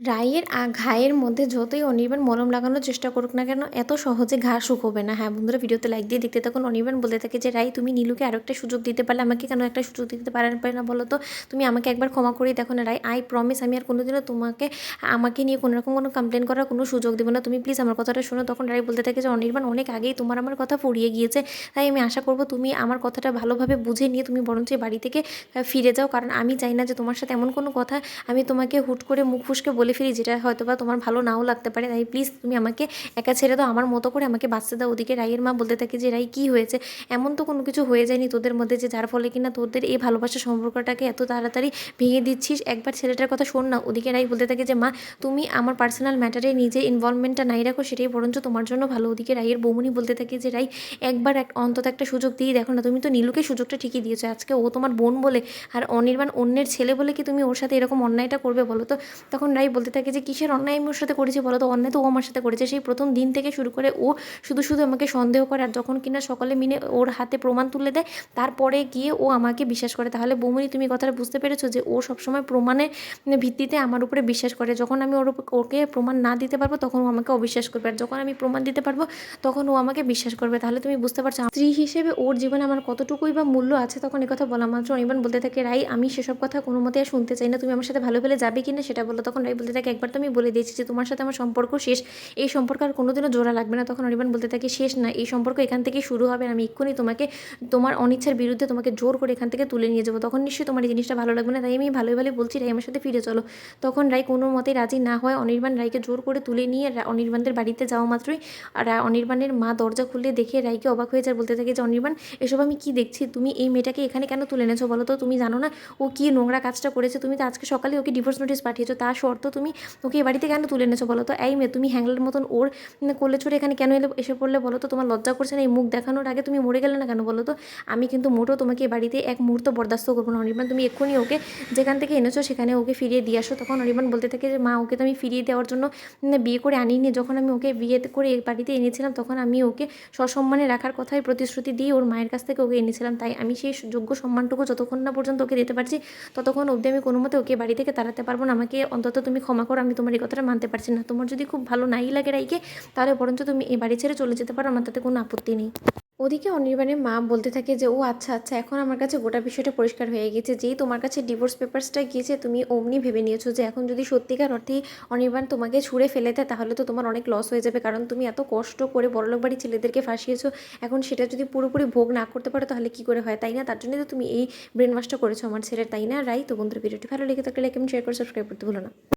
রাইয়ের আ, ঘায়ের মধ্যে যতই অনির্বাণ মলম লাগানোর চেষ্টা করুক না কেন, এত সহজে ঘা শুকোবে না। হ্যাঁ বন্ধুরা, ভিডিওতে লাইক দিয়ে দেখতে তখন অনির্বাণ বলতে থাকে যে, রাই, তুমি নীলুকে আরও একটা সুযোগ দিতে পারলে আমাকে কেন একটা সুযোগ দিতে পারে না বলো তো? তুমি আমাকে একবার ক্ষমা করে দেখো না, রাই। আই প্রমিস আমি আর কোনোদিনও তোমাকে, আমাকে নিয়ে কোনো রকম কোনো কমপ্লেন করার কোনো সুযোগ দেবো না। তুমি প্লিজ আমার কথাটা শোনো। তখন রাই বলতে থাকে যে, অনির্বাণ, অনেক আগেই তোমার আমার কথা ফুরিয়ে গিয়েছে। তাই আমি আশা করব তুমি আমার কথাটা ভালোভাবে বুঝে নিয়ে তুমি বরঞ্চ বাড়ি থেকে ফিরে যাও। কারণ আমি চাই না যে তোমার সাথে এমন কোনো কথা, আমি তোমাকে হুট করে মুখ ফুসকে বলে ফেলি, যেটা হয়তো বা তোমার ভালো নাও লাগতে পারে। তাই প্লিজ তুমি আমাকে একা ছেড়ে দাও, আমার মতো করে আমাকে বাঁচতে দাও। ওদিকে রায়ের মা বলতে থাকে যে, রাই, কী হয়েছে? এমন তো কোনো কিছু হয়ে যায়নি তোদের মধ্যে যে, যার ফলে কিনা তোদের এই ভালোবাসার সম্পর্কটাকে এত তাড়াতাড়ি ভেঙে দিচ্ছিস। একবার ছেলেটার কথা শোন না। ওদিকে রাই বলতে থাকে যে, মা, তুমি আমার পার্সোনাল ম্যাটারে নিজে ইনভলভমেন্টটা নাই রাখো, সেটাই বরঞ্চ তোমার জন্য ভালো। ওদিকে রাইয়ের বৌমনি বলতে থাকে যে, রাই, একবার এক, অন্তত একটা সুযোগ দিয়ে দেখো না, তুমি তো নীলুকে সুযোগটা ঠিকই দিয়েছ। আজকে ও তোমার বোন বলে আর অনির্বাণ অন্যের ছেলে বলে কি তুমি ওর সাথে এরকম অন্যায়টা করবে বলো তো? তখন রাই বলতে থাকে যে কিসের অন্যায় আমি ওর সাথে করেছি বলো তো? অন্যায় তো ও আমার সাথে করেছে। সেই প্রথম দিন থেকে শুরু করে ও শুধু শুধু আমাকে সন্দেহ করে আর যখন কিনা সকলে মিলে ওর হাতে প্রমাণ তুলে দেয়, তারপরে গিয়ে ও আমাকে বিশ্বাস করে। তাহলে বৌমনি, তুমি কথাটা বুঝতে পেরেছ যে ও সবসময় প্রমাণের ভিত্তিতে আমার উপরে বিশ্বাস করে। যখন আমি ওর ওকে প্রমাণ না দিতে পারব, তখন ও আমাকে অবিশ্বাস করবে। আর যখন আমি প্রমাণ দিতে পারব, তখন ও আমাকে বিশ্বাস করবে। তাহলে তুমি বুঝতে পারছ, স্ত্রী হিসেবে ওর জীবনে আমার কতটুকুই বা মূল্য আছে তখন কথা বলা মাত্র। অনির্বাণ বলতে থাকে, রাই, আমি সেসব কথা কোনো মতে শুনতে চাই না। তুমি আমার সাথে ভালো ফেলে যাবে কিনা সেটা বলো। তখন রাই বলতে থাকে, একবার তো আমি বলে দিয়েছি যে তোমার সাথে আমার সম্পর্ক শেষ। এই সম্পর্ক আর কোনোদিনও জোড়া লাগবে না। তখন অনির্বাণ বলতে থাকে, শেষ না, এই সম্পর্ক এখান থেকে শুরু হবে আমি এক্ষুনি তোমাকে, তোমার অনিচ্ছার বিরুদ্ধে তোমাকে জোর করে এখান থেকে তুলে নিয়ে যাব। তখন নিশ্চয়ই তোমার এই জিনিসটা ভালো লাগবে না। তাই আমি ভালোই ভালোই বলছি, রাই আমার সাথে ফিরে চলো। তখন রাই কোনো মতেই রাজি না হয় অনির্বাণ রাইকে জোর করে তুলে নিয়ে অনির্বাণদের বাড়িতে যাওয়া মাত্রই আর অনির্বাণের মা দরজা খুলে দেখে রাইকে অবাক হয়ে যায়। বলতে থাকে যে, অনির্বাণ, এসব আমি কি দেখছি? তুমি এই মেয়েটাকে এখানে কেন তুলে এনেছো বলো তো? তুমি জানো না ও কি নোংরা কাজটা করেছে? তুমি তো আজকে সকালে ওকে ডিভোর্স নোটিশ পাঠিয়েছো। তার শর্ত তুমি ওকে এ বাড়িতে কেন তুলে এনেছো বলো তো? এই মেয়ে, তুমি হ্যাংলার মতন ওর কোলে চড়ে এখানে কেন এলে, এসে পড়লে বলো তো? তোমার লজ্জা করছে না এই মুখ দেখানোর আগে তুমি মরে গেলে না কেন বলো তো? আমি কিন্তু মোটেও তোমাকে এ বাড়িতে এক মুহূর্ত বরদাস্ত করব না অনির্বাণ তুমি এক্ষুনি ওকে যেখান থেকে এনেছো সেখানে ওকে ফিরিয়ে দিয়ে আসো। তখন অনির্বাণ বলতে থাকে যে, মা, ওকে তো আমি ফিরিয়ে দেওয়ার জন্য বিয়ে করে আনিনি। যখন আমি ওকে বিয়ে করে এই বাড়িতে এনেছিলাম, তখন আমি ওকে সসম্মানে রাখার কথাই প্রতিশ্রুতি দিয়ে ওর মায়ের কাছ থেকে ওকে এনেছিলাম। তাই আমি সেই যোগ্য সম্মানটুকু যতক্ষণ না পর্যন্ত ওকে দিতে পারছি, ততক্ষণ অবধি আমি কোনো মতে ওকে বাড়ি থেকে তাড়াতে পারব না। আমাকে অন্তত তুমি ক্ষমা করো, আমি তোমার এই কথাটা মানতে পারছি না। তোমার যদি খুব ভালো নাই লাগে রাইকে, তাহলে বরঞ্চ তুমি এই বাড়ি ছেড়ে চলে যেতে পারো, আমার তাতে কোনো আপত্তি নেই। ওদিকে অনির্বাণের মা বলতে থাকে যে, ও আচ্ছা আচ্ছা এখন আমার কাছে গোটা বিষয়টা পরিষ্কার হয়ে গেছে। যেই তোমার কাছে ডিভোর্স পেপারসটা গিয়েছে, তুমি অমনি ভেবে নিয়েছো যে, এখন যদি সত্যিকার অর্থে অনির্বাণ তোমাকে ছুঁড়ে ফেলে দেয়, তাহলে তো তোমার অনেক লস হয়ে যাবে। কারণ তুমি এত কষ্ট করে বড়লোক বাড়ির ছেলেদেরকে ফাঁসিয়েছো, এখন সেটা যদি পুরোপুরি ভোগ না করতে পারো, তাহলে কি করে হয়? তাই না? তার জন্য তো তুমি এই ব্রেন ওয়াশটা করেছ আমার ছেলের, তাই না? রাই তো বন্ধুর, ভিডিওটি ভালো লেগে থাকলে লাইক এবং শেয়ার করে সাবস্ক্রাইব করতে ভুলো না।